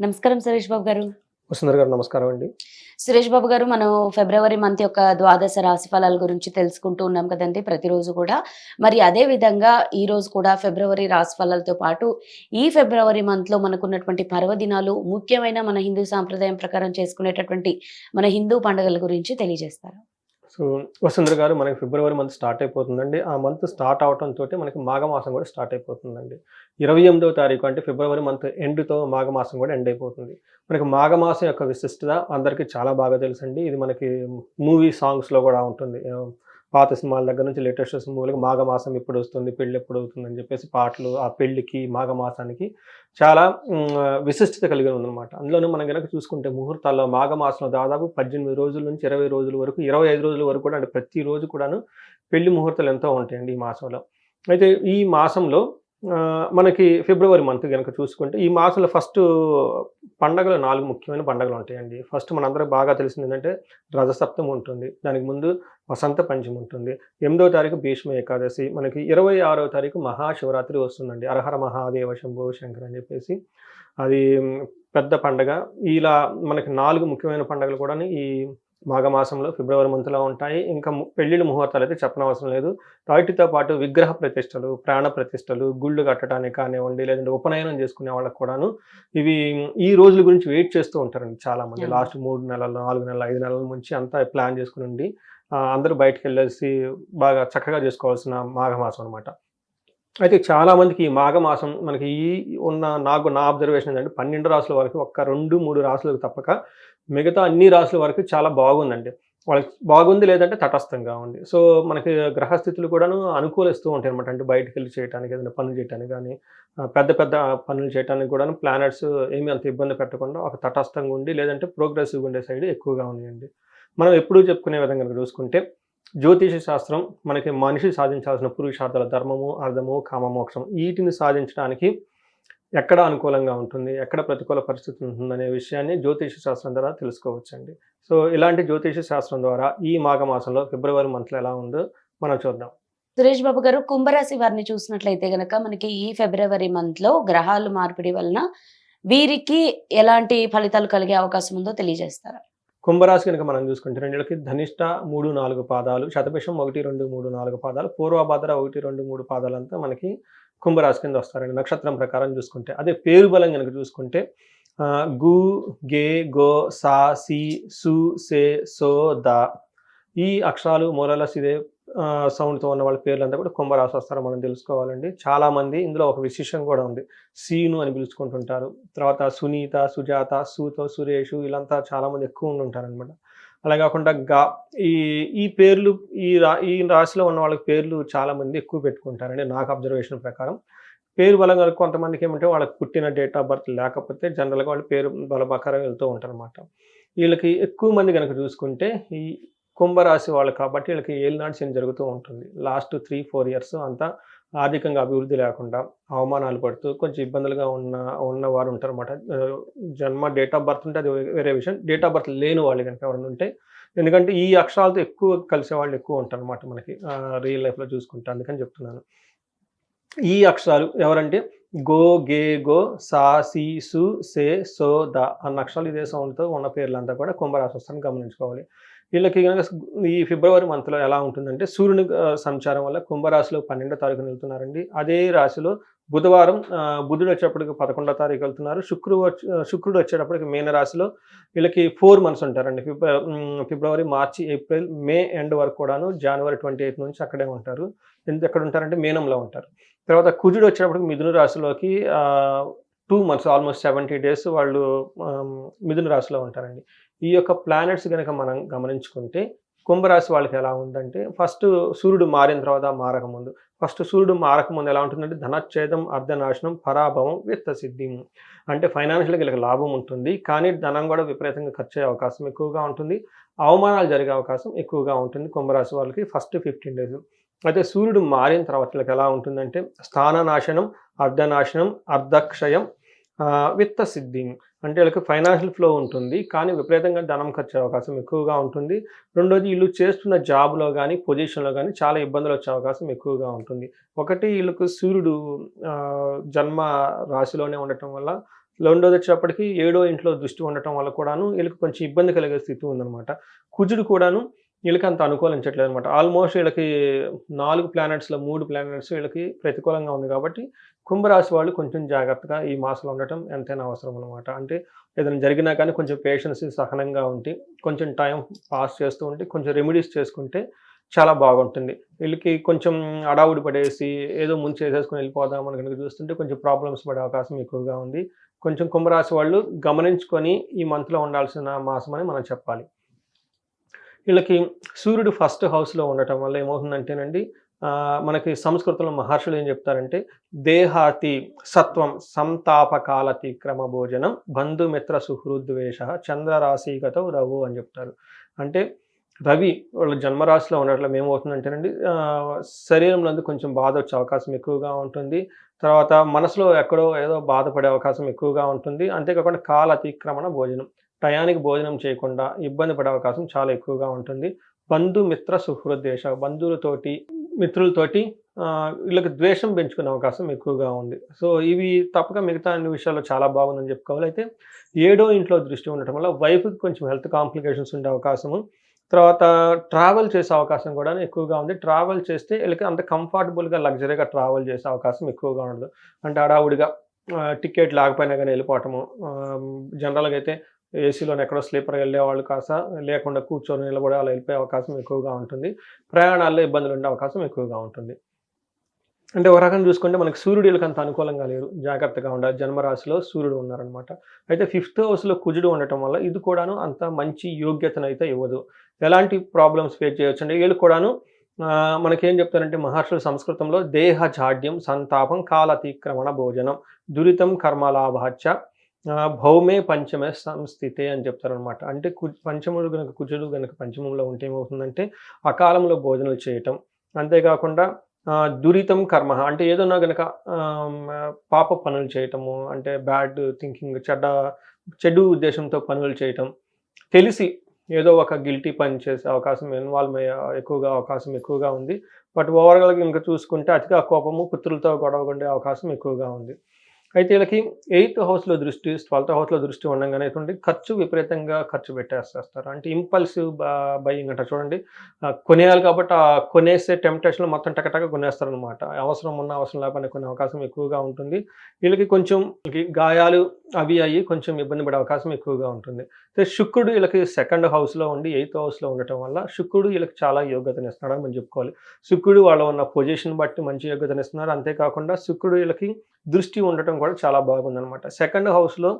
నమస్కారం సురేష్ బాబు గారు. వసుంధర గారు నమస్కారం అండి. సురేష్ బాబు గారు మనం ఫిబ్రవరి మంత్ యొక్క ద్వాదశ రాశి ఫలాల గురించి తెలుసుకుంటూ ఉన్నాం కదండి ప్రతిరోజు కూడా. మరి అదే విధంగా ఈ రోజు కూడా ఫిబ్రవరి రాశి ఫలాలతో పాటు ఈ ఫిబ్రవరి మంత్లో మనకున్నటువంటి పర్వదినాలు ముఖ్యమైన మన హిందూ సాంప్రదాయం ప్రకారం చేసుకునేటటువంటి మన హిందూ పండుగల గురించి తెలియజేస్తారు. సో వసుంధర గారు మనకి ఫిబ్రవరి మంత్ స్టార్ట్ అయిపోతుందండి. ఆ మంత్ స్టార్ట్ అవడంతో మనకి మాఘమాసం కూడా స్టార్ట్ అయిపోతుందండి. ఇరవై ఎనిమిదవ తారీఖు అంటే ఫిబ్రవరి మంత్ ఎండ్తో మాఘమాసం కూడా ఎండ్ అయిపోతుంది. మనకి మాఘమాసం యొక్క విశిష్టత అందరికీ చాలా బాగా తెలుసండి. ఇది మనకి మూవీ సాంగ్స్లో కూడా ఉంటుంది. పాత సినిమాల దగ్గర నుంచి లేటెస్ట్ సినిమాలకు మాఘమాసం ఎప్పుడు వస్తుంది పెళ్ళి ఎప్పుడు అవుతుంది అని చెప్పేసి పాటలు ఆ పెళ్ళికి మాఘమాసానికి చాలా విశిష్టత కలిగి ఉందన్నమాట. అందులోనూ మనం కనుక చూసుకుంటే ముహూర్తాల్లో మాఘమాసంలో దాదాపు పద్దెనిమిది రోజుల నుంచి ఇరవై రోజుల వరకు ఇరవై ఐదు రోజుల వరకు కూడా అంటే ప్రతిరోజు కూడాను పెళ్ళి ముహూర్తాలు ఎంతో ఉంటాయండి ఈ మాసంలో. అయితే ఈ మాసంలో మనకి ఫిబ్రవరి మంత్ కనుక చూసుకుంటే ఈ మాసంలో ఫస్ట్ పండగలు నాలుగు ముఖ్యమైన పండగలు ఉంటాయండి. ఫస్ట్ మనందరికి బాగా తెలిసింది ఏంటంటే రథసప్తమి ఉంటుంది. దానికి ముందు వసంత పంచమి ఉంటుంది. ఎనిమిదో తారీఖు భీష్మ ఏకాదశి. మనకి ఇరవై ఆరో తారీఖు మహాశివరాత్రి వస్తుందండి. అరహర మహాదేవ శంభో శంకర్ అని చెప్పేసి అది పెద్ద పండగ. ఇలా మనకి నాలుగు ముఖ్యమైన పండుగలు కూడా ఈ మాఘమాసంలో ఫిబ్రవరి మంత్లో ఉంటాయి. ఇంకా పెళ్ళిళ్ళ ముహూర్తాలు అయితే చెప్పనవసరం లేదు. వాటితో పాటు విగ్రహ ప్రతిష్టలు ప్రాణ ప్రతిష్టలు గుళ్ళు కట్టడానికి కానివ్వండి లేదంటే ఉపనయనం చేసుకునే వాళ్ళకి కూడాను ఇవి ఈ రోజుల గురించి వెయిట్ చేస్తూ ఉంటారండి చాలా మంది అవును. లాస్ట్ మూడు నెలలు నాలుగు నెలలు ఐదు నెలల నుంచి అంతా ప్లాన్ చేసుకుని ఉండి అందరూ బయటకు వెళ్ళేసి బాగా చక్కగా చేసుకోవాల్సిన మాఘమాసం అనమాట అయితే చాలామందికి ఈ మాఘమాసం మనకి ఈ ఉన్న నాకు నా అబ్జర్వేషన్ ఏంటంటే పన్నెండు రాసుల వరకు ఒక్క రెండు మూడు రాసులకు తప్పక మిగతా అన్ని రాసుల వరకు చాలా బాగుందండి. వాళ్ళకి బాగుంది లేదంటే తటస్థంగా ఉంది. సో మనకి గ్రహస్థితులు కూడాను అనుకూలిస్తూ ఉంటాయి అనమాట అంటే బయటకు వెళ్ళి చేయడానికి ఏదైనా పనులు చేయడానికి కానీ పెద్ద పెద్ద పనులు చేయడానికి కూడాను ప్లానెట్స్ ఏమీ అంత ఇబ్బంది పెట్టకుండా ఒక తటస్థంగా ఉండి లేదంటే ప్రోగ్రెసివ్గా ఉండే సైడ్ ఎక్కువగా ఉన్నాయండి. మనం ఎప్పుడూ చెప్పుకునే విధంగా చూసుకుంటే జ్యోతిష శాస్త్రం మనకి మనిషి సాధించాల్సిన పురుషార్థాల ధర్మము అర్థము కామమోక్షం వీటిని సాధించడానికి ఎక్కడ అనుకూలంగా ఉంటుంది ఎక్కడ ప్రతికూల పరిస్థితి ఉంటుంది అనే విషయాన్ని జ్యోతిష శాస్త్రం ద్వారా తెలుసుకోవచ్చండి. సో ఇలాంటి జ్యోతిష శాస్త్రం ద్వారా ఈ మాఘమాసంలో ఫిబ్రవరి మంత్లో ఎలా ఉందో మనం చూద్దాం. సురేష్ బాబు గారు కుంభరాశి వారిని చూసినట్లయితే గనక మనకి ఈ ఫిబ్రవరి మంత్లో గ్రహాలు మార్పిడి వలన వీరికి ఎలాంటి ఫలితాలు కలిగే అవకాశం ఉందో తెలియజేస్తారా? కుంభరాశి కనుక మనం చూసుకుంటే రెండుకి ధనిష్ట మూడు నాలుగు పాదాలు శతభిషం ఒకటి రెండు మూడు నాలుగు పాదాలు పూర్వభద్ర ఒకటి రెండు మూడు పాదాలంతా మనకి కుంభరాశి కింద వస్తారండి. నక్షత్రం ప్రకారం చూసుకుంటే. అదే పేరు బలం కనుక చూసుకుంటే గు గే గో సా సి సు సే సో ద. ఈ అక్షరాలు మోరలస్ ఇదే సౌండ్తో ఉన్న వాళ్ళ పేర్లంతా కూడా కుంభరాశి వస్తారో మనం తెలుసుకోవాలండి. చాలామంది ఇందులో ఒక విశేషం కూడా ఉంది. సీను అని పిలుచుకుంటుంటారు. తర్వాత సునీత సుజాత సూతో సురేష్ వీళ్ళంతా చాలామంది ఎక్కువ ఉండి ఉంటారనమాట అలా కాకుండా గా ఈ ఈ పేర్లు ఈ రా ఈ రాశిలో ఉన్న వాళ్ళకి పేర్లు చాలామంది ఎక్కువ పెట్టుకుంటారండి నాకు అబ్జర్వేషన్ ప్రకారం. పేరు బలంగా కొంతమందికి ఏమంటే వాళ్ళకి పుట్టిన డేట్ ఆఫ్ బర్త్ లేకపోతే జనరల్గా వాళ్ళు పేరు బల ప్రకారం వెళ్తూ ఉంటారు అనమాట వీళ్ళకి ఎక్కువ మంది కనుక చూసుకుంటే ఈ కుంభరాశి వాళ్ళు కాబట్టి వీళ్ళకి ఏలినాడు శని జరుగుతూ ఉంటుంది. లాస్ట్ త్రీ ఫోర్ ఇయర్స్ అంతా ఆర్థికంగా అభివృద్ధి లేకుండా అవమానాలు పడుతూ కొంచెం ఇబ్బందులుగా ఉన్న ఉన్నవారు ఉంటారు అనమాట జన్మ డేట్ ఆఫ్ బర్త్ ఉంటే అది వేరే విషయం. డేట్ ఆఫ్ బర్త్ లేని వాళ్ళు కనుక ఎవరైనా ఉంటే ఎందుకంటే ఈ అక్షరాలతో ఎక్కువ కలిసే వాళ్ళు ఎక్కువ ఉంటారు అనమాట మనకి రియల్ లైఫ్లో చూసుకుంటే అందుకని చెప్తున్నాను. ఈ అక్షరాలు ఎవరంటే గో గే గో సా సి సు సే సో ద అన్న అక్షరాలు ఇదే సౌండ్తో ఉన్న పేర్లంతా కూడా కుంభరాశి వస్తారని గమనించుకోవాలి. వీళ్ళకి కనుక ఈ ఫిబ్రవరి మంత్లో ఎలా ఉంటుందంటే సూర్యుని సంచారం వల్ల కుంభరాశిలో పన్నెండో తారీఖున వెళ్తున్నారండి. అదే రాశిలో బుధవారం బుధుడు వచ్చేటప్పటికి పదకొండో తారీఖు వెళ్తున్నారు. శుక్రు శుక్రుడు వచ్చేటప్పటికి మేన రాశిలో వీళ్ళకి ఫోర్ మంత్స్ ఉంటారండి. ఫిబ్రవరి మార్చి ఏప్రిల్ మే ఎండ్ వరకు కూడాను జనవరి ట్వంటీ ఎయిత్ నుంచి అక్కడే ఉంటారు. ఎందుకు ఎక్కడ ఉంటారంటే మీనంలో ఉంటారు. తర్వాత కుజుడు వచ్చేటప్పటికి మిథున రాశిలోకి two months almost seventy days వాళ్ళు మిథున రాశిలో ఉంటారండి. ఈ యొక్క ప్లానెట్స్ కనుక మనం గమనించుకుంటే కుంభరాశి వాళ్ళకి ఎలా ఉందంటే ఫస్ట్ సూర్యుడు మారిన తర్వాత మారకముందు. ఫస్ట్ సూర్యుడు మారకముందు ఎలా ఉంటుందంటే ధనచ్ఛేదం అర్ధనాశనం పరాభవం విత్త అంటే ఫైనాన్షియల్గా వీళ్ళకి లాభం ఉంటుంది కానీ ధనం కూడా విపరీతంగా ఖర్చు అయ్యే అవకాశం ఎక్కువగా ఉంటుంది. అవమానాలు జరిగే అవకాశం ఎక్కువగా ఉంటుంది కుంభరాశి వాళ్ళకి ఫస్ట్ ఫిఫ్టీన్ డేస్ అయితే సూర్యుడు మారిన తర్వాత వీళ్ళకి ఎలా ఉంటుందంటే స్థాననాశనం అర్ధనాశనం అర్ధక్షయం విత్త సిద్ధింగ్ అంటే వీళ్ళకి ఫైనాన్షియల్ ఫ్లో ఉంటుంది కానీ విపరీతంగా ధనం ఖర్చు అవకాశం ఎక్కువగా ఉంటుంది. రెండోది వీళ్ళు చేస్తున్న జాబ్లో కానీ పొజిషన్లో కానీ చాలా ఇబ్బందులు వచ్చే అవకాశం ఎక్కువగా ఉంటుంది. ఒకటి వీళ్ళకు సూర్యుడు జన్మ రాశిలోనే ఉండటం వల్ల రెండోది వచ్చేటప్పటికి ఏడో ఇంట్లో దృష్టి ఉండటం వల్ల కూడాను వీళ్ళకి కొంచెం ఇబ్బంది కలిగే స్థితి ఉందన్నమాట. కుజుడు కూడాను వీళ్ళకి అంత అనుకూలించట్లేదు అనమాట ఆల్మోస్ట్ వీళ్ళకి నాలుగు ప్లానెట్స్లో మూడు ప్లానెట్స్ వీళ్ళకి ప్రతికూలంగా ఉంది కాబట్టి కుంభరాశి వాళ్ళు కొంచెం జాగ్రత్తగా ఈ మాసంలో ఉండటం ఎంతైనా అవసరం అనమాట అంటే ఏదైనా జరిగినా కానీ కొంచెం పేషెన్స్ సహనంగా ఉండి కొంచెం టైం పాస్ చేస్తూ ఉంటే కొంచెం రెమెడీస్ చేసుకుంటే చాలా బాగుంటుంది. వీళ్ళకి కొంచెం అడావుడి పడేసి ఏదో ముందు చేసేసుకుని వెళ్ళిపోదామని కనుక చూస్తుంటే కొంచెం ప్రాబ్లమ్స్ పడే అవకాశం ఎక్కువగా ఉంది. కొంచెం కుంభరాశి వాళ్ళు గమనించుకొని ఈ మంత్లో ఉండాల్సిన మాసం అని మనం చెప్పాలి. వీళ్ళకి సూర్యుడు ఫస్ట్ హౌస్లో ఉండటం వల్ల ఏమవుతుందంటేనండి మనకి సంస్కృతంలో మహర్షులు ఏం చెప్తారంటే దేహాతి సత్వం సంతాపకాలతి క్రమ భోజనం బంధుమిత్ర సుహృద్వేష చంద్రరాశిగత రవు అని చెప్తారు. అంటే రవి వాళ్ళ జన్మరాశిలో ఉండటం ఏమవుతుందంటేనండి శరీరంలో కొంచెం బాధ వచ్చే అవకాశం ఎక్కువగా ఉంటుంది. తర్వాత మనసులో ఎక్కడో ఏదో బాధపడే అవకాశం ఎక్కువగా ఉంటుంది. అంతేకాకుండా కాల అతిక్రమణ భోజనం. టయానికి భోజనం చేయకుండా ఇబ్బంది పడే అవకాశం చాలా ఎక్కువగా ఉంటుంది. బంధు మిత్ర బంధువులతోటి మిత్రులతోటి వీళ్ళకి ద్వేషం పెంచుకునే అవకాశం ఎక్కువగా ఉంది. సో ఇవి తప్పక మిగతా అన్ని విషయాల్లో చాలా బాగుందని చెప్పుకోవాలి. అయితే ఏడో ఇంట్లో దృష్టి ఉండటం వల్ల వైఫ్కి కొంచెం హెల్త్ కాంప్లికేషన్స్ ఉండే అవకాశము. తర్వాత ట్రావెల్ చేసే అవకాశం కూడా ఎక్కువగా ఉంది. ట్రావెల్ చేస్తే వీళ్ళకి అంత కంఫర్టబుల్గా లగ్జరీగా ట్రావెల్ చేసే అవకాశం ఎక్కువగా ఉండదు. అంటే అడావుడిగా టికెట్ లేకపోయినా కానీ వెళ్ళిపోవటము జనరల్గా అయితే ఏసీలోనే ఎక్కడో స్లీపర్ వెళ్ళే వాళ్ళు కాస్త లేకుండా కూర్చొని నిలబడి అలా వెళ్ళిపోయే అవకాశం ఎక్కువగా ఉంటుంది. ప్రయాణాల్లో ఇబ్బందులు ఉండే అవకాశం ఎక్కువగా ఉంటుంది. అంటే ఒక రకం చూసుకుంటే మనకి సూర్యుడు వీళ్ళకి అంత అనుకూలంగా లేరు. జాగ్రత్తగా ఉండాలి. జన్మరాశిలో సూర్యుడు ఉన్నారనమాట అయితే ఫిఫ్త్ హౌస్లో కుజుడు ఉండటం వల్ల ఇది కూడాను అంత మంచి యోగ్యతను అయితే ఇవ్వదు. ఎలాంటి ప్రాబ్లమ్స్ ఫేస్ చేయొచ్చు అంటే వీళ్ళు కూడాను మనకేం చెప్తారంటే మహర్షులు సంస్కృతంలో దేహ జాడ్యం సంతాపం కాలతిక్రమణ భోజనం దురితం కర్మలాభాచ భౌమే పంచమే సంస్థితే అని చెప్తారనమాట అంటే కు పంచముడు కనుక కుజుడు కనుక పంచమంలో ఉంటే ఏమవుతుందంటే అకాలంలో భోజనాలు చేయటం. అంతేకాకుండా దురితం కర్మ. అంటే ఏదన్నా కనుక పాప పనులు చేయటము అంటే బ్యాడ్ థింకింగ్ చెడ్డ చెడు ఉద్దేశంతో పనులు చేయటం. తెలిసి ఏదో ఒక గిల్టీ పని చేసే అవకాశం ఇన్వాల్వ్ అయ్యే ఎక్కువగా అవకాశం ఎక్కువగా ఉంది. బట్ ఓవరాల్గా ఇంకా చూసుకుంటే అతిగా కోపము పుత్రులతో గొడవ ఉండే అవకాశం ఎక్కువగా ఉంది. అయితే వీళ్ళకి ఎయిత్ హౌస్లో దృష్టి ట్వెల్త్ హౌస్లో దృష్టి ఉండగానే ఖర్చు విపరీతంగా ఖర్చు పెట్టేస్తారు అంటే ఇంపల్సివ్ బయింగ్ అంట చూడండి కొనేయాలి కాబట్టి ఆ కొనేసే టెంప్టేషన్లో మొత్తం టకటక కొనేస్తారు అనమాట అవసరం ఉన్న అవసరం లేకపోయినా కొనే అవకాశం ఎక్కువగా ఉంటుంది. వీళ్ళకి కొంచెం గాయాలు అవి అయ్యి కొంచెం ఇబ్బంది పడే అవకాశం ఎక్కువగా ఉంటుంది. అయితే శుక్రుడు వీళ్ళకి సెకండ్ హౌస్లో ఉండి ఎయిత్ హౌస్లో ఉండటం వల్ల శుక్రుడు వీళ్ళకి చాలా యోగ్యతను ఇస్తున్నాడు మనం చెప్పుకోవాలి. శుక్రుడు వాళ్ళ ఉన్న పొజిషన్ బట్టి మంచి యోగ్యతను ఇస్తున్నారు అంతేకాకుండా శుక్రుడు వీళ్ళకి దృష్టి ఉండటం కూడా చాలా బాగుందనమాట సెకండ్ హౌస్లో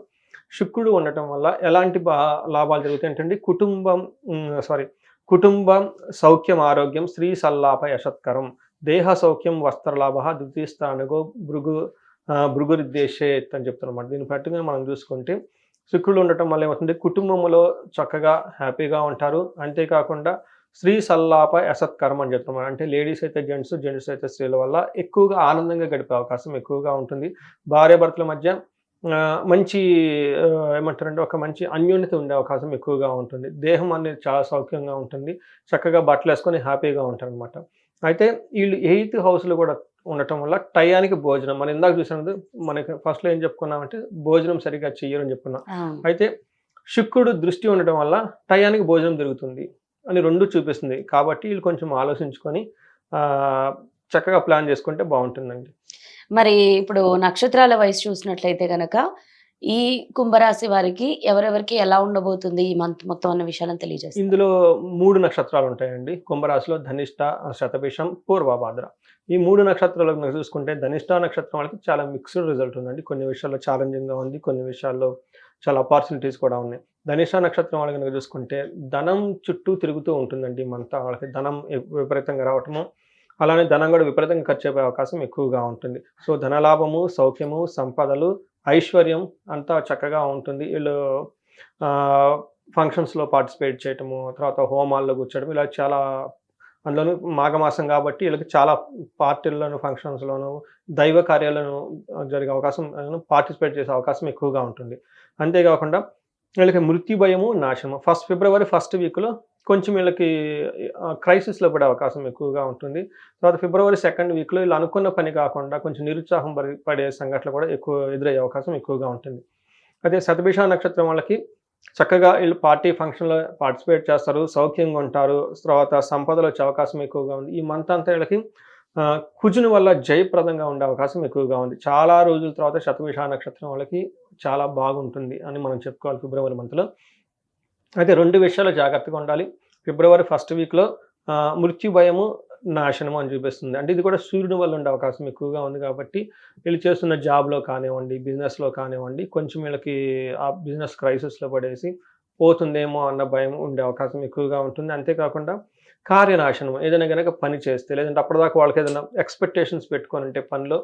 శుక్రుడు ఉండటం వల్ల ఎలాంటి బా లాభాలు జరుగుతాయి అంటే కుటుంబం సారీ కుటుంబం సౌఖ్యం ఆరోగ్యం స్త్రీ సల్లాప యశత్కరం దేహ సౌఖ్యం వస్త్రలాభ ద్వితీయ స్థానగో భృగు భృగురిద్దేశేత్ అని చెప్తారనమాట దీన్ని ప్రకారంగా మనం చూసుకుంటే శుక్రుడు ఉండటం వల్ల ఏమవుతుంది? కుటుంబంలో చక్కగా హ్యాపీగా ఉంటారు. అంతేకాకుండా స్త్రీ సల్లాప అసత్కర్మ అని చెప్తాం అంటే లేడీస్ అయితే జెంట్స్ జెంట్స్ అయితే స్త్రీల వల్ల ఎక్కువగా ఆనందంగా గడిపే అవకాశం ఎక్కువగా ఉంటుంది. భార్యాభర్తల మధ్య మంచి ఏమంటారంటే ఒక మంచి అన్యోన్యత ఉండే అవకాశం ఎక్కువగా ఉంటుంది. దేహం అనేది చాలా సౌఖ్యంగా ఉంటుంది. చక్కగా బట్టలు వేసుకొని హ్యాపీగా ఉంటారు అనమాట అయితే వీళ్ళు ఎయిత్ హౌస్లో కూడా ఉండటం వల్ల టయానికి భోజనం. మనం ఇందాక చూసినది మనకి ఫస్ట్లో ఏం చెప్పుకున్నామంటే భోజనం సరిగ్గా చెయ్యరు అని చెప్పుకున్నాం. అయితే శుక్రుడు దృష్టి ఉండటం వల్ల టయానికి భోజనం దొరుకుతుంది అని రెండు చూపిస్తుంది. కాబట్టి వీళ్ళు కొంచెం ఆలోచించుకొని ఆ, చక్కగా ప్లాన్ చేసుకుంటే బాగుంటుందండి. మరి ఇప్పుడు నక్షత్రాల వయసు చూసినట్లయితే గనక ఈ కుంభరాశి వారికి ఎవరెవరికి ఎలా ఉండబోతుంది ఈ మంత్ మొత్తం అన్న విషయాలను తెలియజేస్తుంది ఇందులో మూడు నక్షత్రాలు ఉంటాయండి. కుంభరాశిలో ధనిష్ట శతభిషం పూర్వభాద్ర. ఈ మూడు నక్షత్రాలు కనుక చూసుకుంటే ధనిష్ట నక్షత్రం వాళ్ళకి చాలా మిక్స్డ్ రిజల్ట్ ఉందండి. కొన్ని విషయాల్లో ఛాలెంజింగ్గా ఉంది కొన్ని విషయాల్లో చాలా ఆపర్చునిటీస్ కూడా ఉన్నాయి. ధనిష్ట నక్షత్రం వాళ్ళు కనుక చూసుకుంటే ధనం చుట్టూ తిరుగుతూ ఉంటుందండి మనతో వాళ్ళకి. ధనం విపరీతంగా రావటము అలానే ధనం కూడా విపరీతంగా ఖర్చు అయిపోయే అవకాశం ఎక్కువగా ఉంటుంది. సో ధనలాభము సౌఖ్యము సంపదలు ఐశ్వర్యం అంతా చక్కగా ఉంటుంది. వీళ్ళు ఫంక్షన్స్లో పార్టిసిపేట్ చేయటము తర్వాత హోమాల్లో కూర్చోవడం ఇలా చాలా అందులోనూ మాఘమాసం కాబట్టి వీళ్ళకి చాలా పార్టీల్లోను ఫంక్షన్స్లోను దైవ కార్యాలను జరిగే అవకాశం పార్టిసిపేట్ చేసే అవకాశం ఎక్కువగా ఉంటుంది. అంతేకాకుండా వీళ్ళకి మృత్యు భయము నాశనము ఫస్ట్ ఫిబ్రవరి ఫస్ట్ వీక్లో కొంచెం వీళ్ళకి క్రైసిస్లో పడే అవకాశం ఎక్కువగా ఉంటుంది. తర్వాత ఫిబ్రవరి సెకండ్ వీక్లో వీళ్ళు అనుకున్న పని కాకుండా కొంచెం నిరుత్సాహం పడే సంఘటనలు కూడా ఎక్కువ ఎదురయ్యే అవకాశం ఎక్కువగా ఉంటుంది. అదే శతభిష నక్షత్రం వాళ్ళకి చక్కగా వీళ్ళు పార్టీ ఫంక్షన్లో పార్టిసిపేట్ చేస్తారు సౌఖ్యంగా ఉంటారు. తర్వాత సంపదలు వచ్చే అవకాశం ఎక్కువగా ఉంది. ఈ మంత్ అంతా వీళ్ళకి కుజుని వల్ల జయప్రదంగా ఉండే అవకాశం ఎక్కువగా ఉంది. చాలా రోజుల తర్వాత శతభిష నక్షత్రం వాళ్ళకి చాలా బాగుంటుంది అని మనం చెప్పుకోవాలి ఫిబ్రవరి మంత్లో అయితే రెండు విషయాలు జాగ్రత్తగా ఉండాలి. ఫిబ్రవరి ఫస్ట్ వీక్లో మృత్యు భయము నాశనము అని చూపిస్తుంది. అంటే ఇది కూడా సూర్యుని వల్ల ఉండే అవకాశం ఎక్కువగా ఉంది కాబట్టి వీళ్ళు చేస్తున్న జాబ్లో కానివ్వండి బిజినెస్లో కానివ్వండి కొంచెం వీళ్ళకి ఆ బిజినెస్ క్రైసిస్లో పడేసి పోతుందేమో అన్న భయం ఉండే అవకాశం ఎక్కువగా ఉంటుంది. అంతేకాకుండా కార్యనాశనం ఏదైనా కనుక పని చేస్తే లేదంటే అప్పటిదాకా వాళ్ళకి ఏదైనా ఎక్స్పెక్టేషన్స్ పెట్టుకొని ఉంటే పనిలో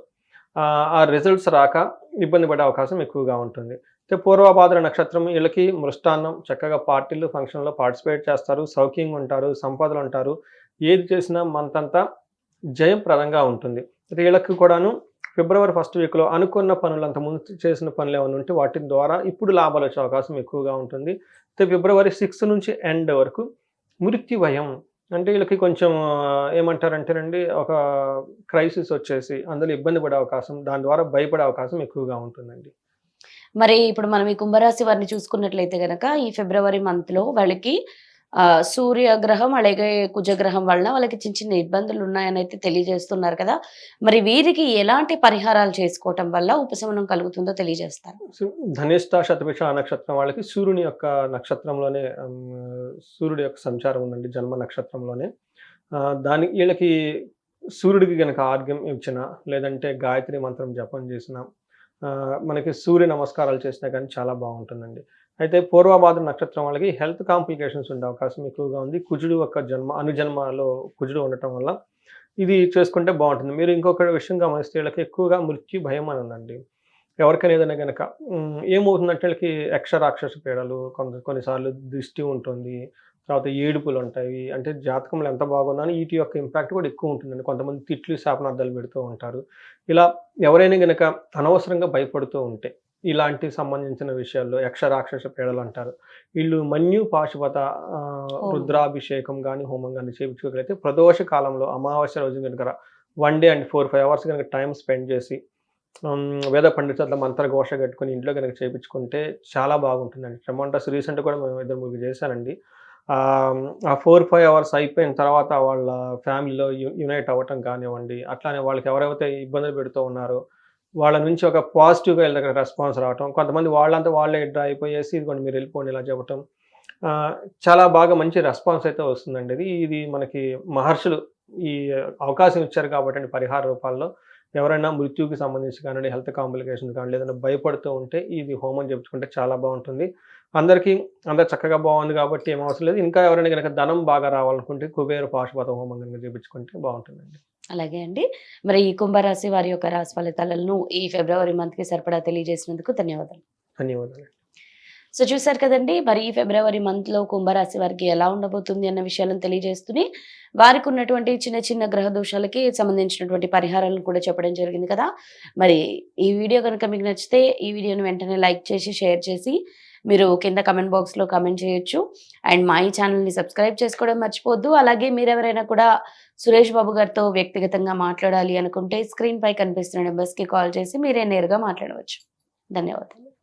ఆ, ఆ రిజల్ట్స్ రాక ఇబ్బంది పడే అవకాశం ఎక్కువగా ఉంటుంది. అయితే పూర్వభాద్ర నక్షత్రం వీళ్ళకి మృష్టాన్నం చక్కగా పార్టీలు ఫంక్షన్లో పార్టిసిపేట్ చేస్తారు సౌఖ్యంగా ఉంటారు సంపదలు ఉంటారు. ఏది చేసినా మంత్ జయం జయప్రదంగా ఉంటుంది. వీళ్ళకి కూడాను ఫిబ్రవరి ఫస్ట్ వీక్లో అనుకున్న పనులు అంత ముందు చేసిన పనులు ఏమైనా ఉంటే వాటి ద్వారా ఇప్పుడు లాభాలు వచ్చే అవకాశం ఎక్కువగా ఉంటుంది. అయితే ఫిబ్రవరి సిక్స్త్ నుంచి ఎండ్ వరకు మృత్యు భయం అంటే వీళ్ళకి కొంచెం ఏమంటారంటేనండి ఒక క్రైసిస్ వచ్చేసి అందులో ఇబ్బంది పడే అవకాశం దాని ద్వారా భయపడే అవకాశం ఎక్కువగా ఉంటుందండి. మరి ఇప్పుడు మనం ఈ కుంభరాశి వారిని చూసుకున్నట్లయితే కనుక ఈ ఫిబ్రవరి మంత్లో వాళ్ళకి సూర్యగ్రహం అలాగే కుజగ్రహం వలన వాళ్ళకి చిన్న చిన్న ఇబ్బందులు ఉన్నాయని అయితే తెలియజేస్తున్నారు కదా. మరి వీరికి ఎలాంటి పరిహారాలు చేసుకోవటం వల్ల ఉపశమనం కలుగుతుందో తెలియజేస్తారు. సో ధనిష్ట శతభిష నక్షత్రం వాళ్ళకి సూర్యుని యొక్క నక్షత్రంలోనే సూర్యుడి యొక్క సంచారం ఉందండి జన్మ నక్షత్రంలోనే. దాని వీళ్ళకి సూర్యుడికి కనుక ఆర్గ్యం ఇచ్చిన లేదంటే గాయత్రి మంత్రం జపం చేసిన మనకి సూర్య నమస్కారాలు చేసినా కానీ చాలా బాగుంటుందండి. అయితే పూర్వభాద్ర నక్షత్రం వాళ్ళకి హెల్త్ కాంప్లికేషన్స్ ఉండే అవకాశం ఎక్కువగా ఉంది. కుజుడు యొక్క జన్మ అనుజన్మలో కుజుడు ఉండటం వల్ల ఇది చేసుకుంటే బాగుంటుంది. మీరు ఇంకొక విషయం గమనిస్తే వీళ్ళకి ఎక్కువగా మృత్యు భయం అని ఉందండి. ఎవరికైనా ఏదైనా కనుక ఏమవుతుందంటే వీళ్ళకి యక్ష రాక్షస పీడలు కొన్ని కొన్నిసార్లు దృష్టి ఉంటుంది. తర్వాత ఏడుపులు ఉంటాయి. అంటే జాతకంలో ఎంత బాగున్నా వీటి యొక్క ఇంపాక్ట్ కూడా ఎక్కువ ఉంటుందండి. కొంతమంది తిట్లు శాపనార్థాలు పెడుతూ ఉంటారు. ఇలా ఎవరైనా కనుక అనవసరంగా భయపడుతూ ఉంటే ఇలాంటి సంబంధించిన విషయాల్లో యక్ష రాక్షస పీడలు అంటారు. వీళ్ళు మన్యు పాశుపత రుద్రాభిషేకం కానీ హోమం కానీ చేయించుకోగలిగితే ప్రదోష కాలంలో అమావాస్య రోజు కనుక one day and four five hours కనుక టైం స్పెండ్ చేసి వేద పండితుల మంత్ర ఘోష కట్టుకొని ఇంట్లో కనుక చేయించుకుంటే చాలా బాగుంటుందండి. ట్రమంటస్ రీసెంట్ కూడా మేము ఇద్దరు ముగ్గురు చేశానండి. ఆ, ఫోర్ ఫైవ్ అవర్స్ అయిపోయిన తర్వాత వాళ్ళ ఫ్యామిలీలో యునైట్ అవ్వటం కానివ్వండి అట్లానే వాళ్ళకి ఎవరైతే ఇబ్బందులు పెడుతూ ఉన్నారో వాళ్ళ నుంచి ఒక పాజిటివ్గా వీళ్ళ దగ్గర రెస్పాన్స్ రావటం కొంతమంది వాళ్ళంతా వాళ్ళే డ్రా అయిపోయేసి ఇదిగోండి మీరు వెళ్ళిపోండి ఇలా చెప్పటం చాలా బాగా మంచి రెస్పాన్స్ అయితే వస్తుందండి ఇది. ఇది మనకి మహర్షులు ఈ అవకాశం ఇచ్చారు కాబట్టి అండి పరిహార రూపాల్లో. ఎవరైనా మృత్యుకి సంబంధించి కానివ్వండి హెల్త్ కాంప్లికేషన్స్ కానీ లేదంటే భయపడుతూ ఉంటే ఇది హోమం చెప్పుకుంటే చాలా బాగుంటుంది. అందరికీ అందరు చక్కగా బాగుంది కాబట్టి ఏం అవసరం లేదు. ఇంకా ఎవరైనా కనుక ధనం బాగా రావాలనుకుంటే కుబేర పాశుపత హోమం కనుక చేయించుకుంటే బాగుంటుందండి. అలాగే అండి. మరి ఈ కుంభరాశి వారి యొక్క రాశి ఫలితాలను ఈ ఫిబ్రవరి మంత్కి సరిపడా తెలియజేసినందుకు ధన్యవాదాలు. ధన్యవాదాలు. సో చూసారు కదండి మరి ఈ ఫిబ్రవరి మంత్లో కుంభరాశి వారికి ఎలా ఉండబోతుంది అన్న విషయాలను తెలియజేస్తూనే వారికి ఉన్నటువంటి చిన్న చిన్న గ్రహ దోషాలకి సంబంధించినటువంటి పరిహారాలను కూడా చెప్పడం జరిగింది కదా. మరి ఈ వీడియో కనుక మీకు నచ్చితే ఈ వీడియోని వెంటనే లైక్ చేసి షేర్ చేసి మీరు కింద కమెంట్ బాక్స్లో కమెంట్ చేయొచ్చు. అండ్ మా ఈ ఛానల్ని సబ్స్క్రైబ్ చేసుకోవడం మర్చిపోద్దు అలాగే మీరు ఎవరైనా కూడా సురేష్ బాబు గారితో వ్యక్తిగతంగా మాట్లాడాలి అనుకుంటే స్క్రీన్ పై కనిపిస్తున్న నెంబర్స్కి కాల్ చేసి మీరే నేరుగా మాట్లాడవచ్చు. ధన్యవాదాలు.